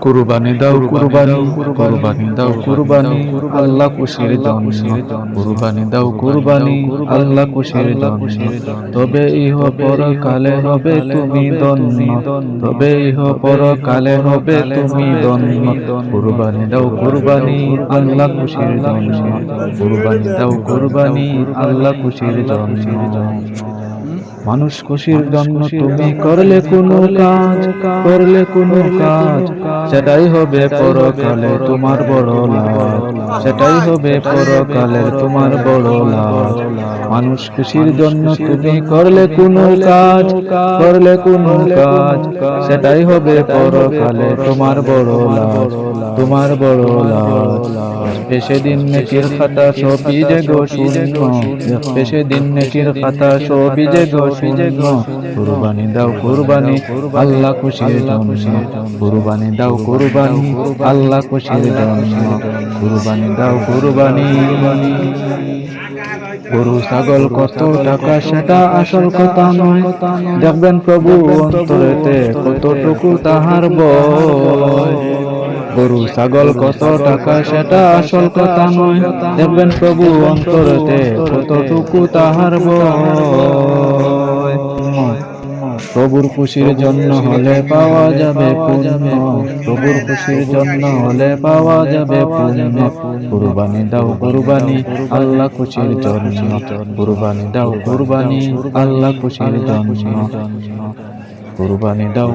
কুরবানি দাও, কুরবানি কুরবানি দাও, কুরবানি, আল্লাহ খুশির জন্য কুরবানি দাও, কুরবানি, আল্লাহ খুশির জন্য তবে ইহ পরকালে হবে তুমি ধন্য। তবে ইহ পরকালে হবে তুমি ধন্য। কুরবানি দাও, কুরবানি, আল্লাহ খুশির জন্য কুরবানি দাও, কুরবানি, আল্লাহ খুশির জন্য মানুষ খুশির জন্য তুমি করলে কোনো কাজ করলে কোনো কাজ সেটাই হবে পরকালে তোমার বড় লাভ সেটাই হবে পরকালে তোমার বড় লাভ মানুষ খুশির জন্য তুমি করলে কোনো কাজ করলে কোনো কাজ। সেটাই হবে পরকালে তোমার বড় লাভ তোমার বড় লাভ পেশে দিন নেকির খাতা সবই যে গো শূন্য পেশে দিন নেকির খাতা সবই যে গো শূন্য কুরবানি দাও কুরবানি, আল্লাহ খুশির জন্য। কুরবানি দাও কুরবানি, আল্লাহ খুশির জন্য। কুরবানি দাও কুরবানি। গরু, ছাগল, কত টাকা সেটা আসল কথা নয়। দেখবেন প্রভু অন্তরেতে কতটুকু তাহার বয়। গরু, ছাগল, কত টাকা সেটা আসল কথা নয়। দেখবেন প্রভু অন্তরেতে কতটুকু তাহার বয়। প্রভুর খুশির জন্য হলে পাওয়া যাবে পূর্ণ প্রভুর খুশির জন্য হলে পাওয়া যাবে পূর্ণ কুরবানি দাও কুরবানি, আল্লাহ খুশির জন্য। কুরবানি দাও কুরবানি, আল্লাহ খুশির জন্য। কুরবানি দাও